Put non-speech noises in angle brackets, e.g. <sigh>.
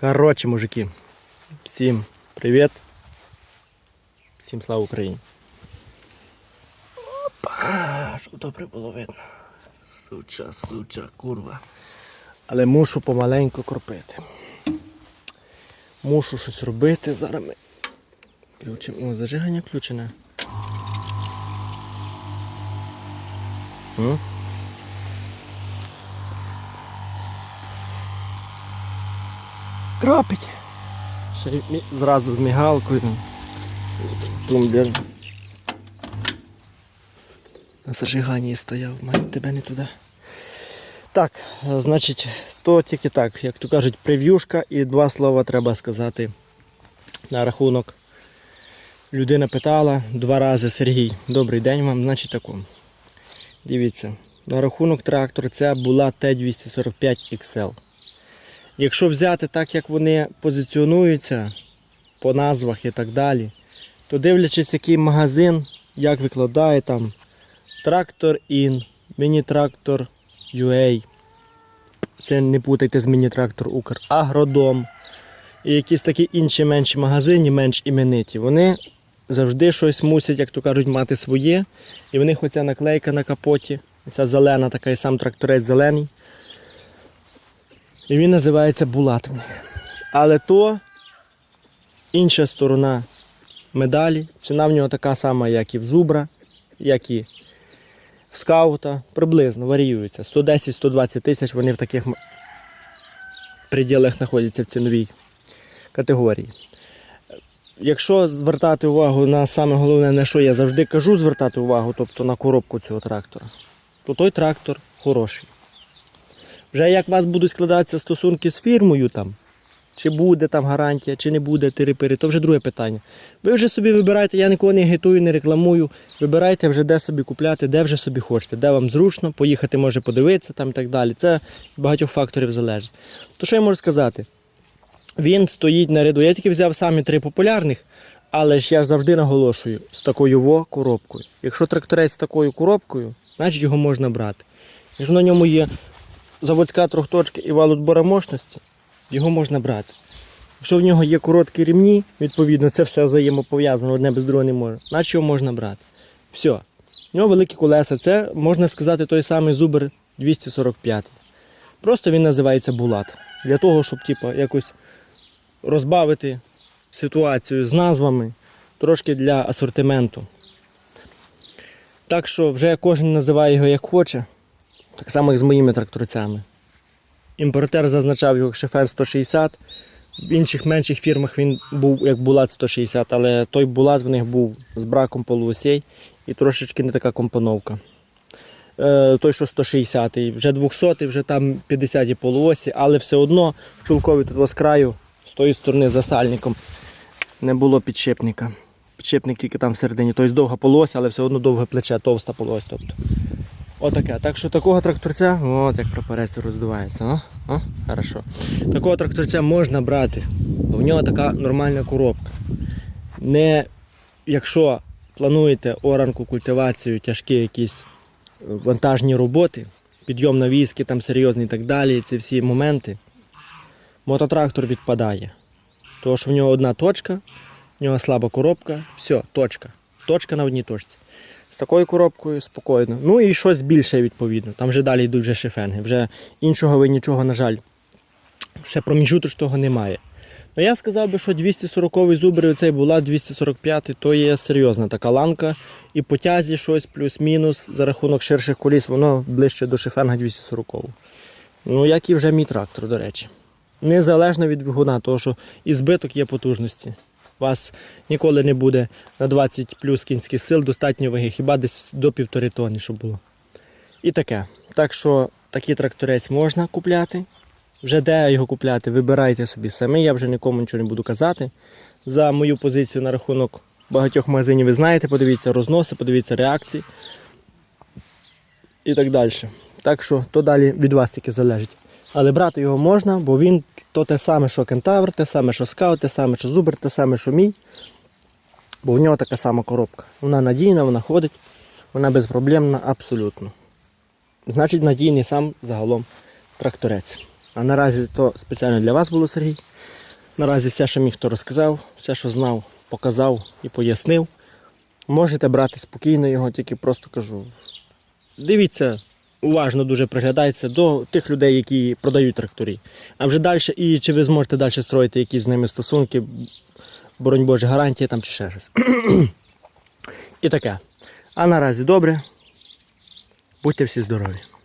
Коротше, мужики, всім привіт. Всім слава Україні. Опа, щоб добре було видно. Суча, суча, курва. Але мушу помаленьку кропити. Мушу щось робити. Зараз ми включимо. О, зажигання включене. М? Кропить. Ще зразу з мігалкою. Тумблер. На зажиганні стояв, маю тебе не туди. Так, е, значить, то тільки так, як то кажуть, прев'юшка і два слова треба сказати на рахунок. Людина питала два рази Сергій, добрий день вам, значить тако. Дивіться, на рахунок трактора це була Т-245 XL. Якщо взяти так, як вони позиціонуються по назвах і так далі, то дивлячись, який магазин, як викладає там трактор Ін, міні-трактор UA. Це не путайте з міні-трактор Укр, Агродом. І якісь такі інші менші магазини, менш імениті. Вони завжди щось мусять, як то кажуть, мати своє. І в них оця наклейка на капоті, оця зелена, така і сам тракторець зелений. І він називається Булат. Але то інша сторона медалі. Ціна в нього така сама, як і в зубра, як і в скаута. Приблизно варіюється. 110-120 тисяч вони в таких приділах знаходяться в ціновій категорії. Якщо звертати увагу на саме головне, на що я завжди кажу, звертати увагу, тобто на коробку цього трактора, то той трактор хороший. Вже як у вас будуть складатися стосунки з фірмою, там, чи буде там гарантія, чи не буде тири-пири, то вже друге питання. Ви вже собі вибирайте, я нікого не агітую, не рекламую. Вибирайте вже де собі купляти, де вже собі хочете, де вам зручно, поїхати може подивитися там і так далі. Це багатьох факторів залежить. То що я можу сказати? Він стоїть на ряду. Я тільки взяв самі три популярних, але ж я завжди наголошую з такою во коробкою. Якщо тракторець з такою коробкою, значить його можна брати. Якщо на ньому є заводська трьохточка і вал відбора мощності, його можна брати. Якщо в нього є короткі рівні, відповідно, це все взаємопов'язано, одне без другого не може, значить його можна брати. Все. В нього великі колеса. Це, можна сказати, той самий Зубр 245. Просто він називається Булат. Для того, щоб типу, якось розбавити ситуацію з назвами, трошки для асортименту. Так що вже кожен називає його як хоче, так само як з моїми тракторцями. Імпортер зазначав його Шефен 160. В інших менших фірмах він був як Булат 160, але той Булат в них був з браком полуосей і трошечки не така компоновка. Е, той, що 160, вже 200, вже там 50 полуосі, але все одно в чулкові з краю, з тої сторони за сальником, не було підшипника. Підшипник тільки там всередині, тобто довга полуось, але все одно довге плече, товста полуось. Тобто. Отаке. Так що такого тракторця, от як прапорець роздувається. О, о, хорошо. Такого тракторця можна брати, бо в нього така нормальна коробка. Не якщо плануєте оранку, культивацію, тяжкі якісь вантажні роботи, підйом на візки, там серйозні і так далі, ці всі моменти, мототрактор відпадає. Тому що в нього одна точка, в нього слаба коробка, все, точка. Точка на одній точці. З такою коробкою спокійно. Ну і щось більше відповідно. Там вже далі йдуть вже шифенги. Вже іншого ви нічого, на жаль, ще проміжуточного немає. Ну я сказав би, що 240-й зубр оцей була 245 то є серйозна така ланка. І по тязі щось плюс-мінус за рахунок ширших коліс, воно ближче до шифенга 240 Ну, як і вже мій трактор, до речі. Незалежно від двигуна, тому що і збиток є потужності. У вас ніколи не буде на 20 плюс кінських сил достатньо ваги, хіба десь до півтори тонни, щоб було. І таке. Так що такий тракторець можна купляти. Вже де його купляти, вибирайте собі самі, я вже нікому нічого не буду казати. За мою позицію на рахунок багатьох магазинів ви знаєте, подивіться розноси, подивіться реакції і так далі. Так що то далі від вас тільки залежить. Але брати його можна, бо він то те саме, що кентавр, те саме, що скаут, те саме, що зубр, те саме, що мій. Бо в нього така сама коробка. Вона надійна, вона ходить, вона безпроблемна абсолютно. Значить, надійний сам загалом тракторець. А наразі то спеціально для вас було Сергій. Наразі все, що міг, то розказав, все, що знав, показав і пояснив. Можете брати спокійно його, тільки просто кажу. Дивіться, уважно дуже приглядається до тих людей, які продають тракторі. А вже далі, і чи ви зможете далі строїти якісь з ними стосунки, боронь Боже, гарантія там чи ще щось. <clears throat> І таке. А наразі добре. Будьте всі здорові.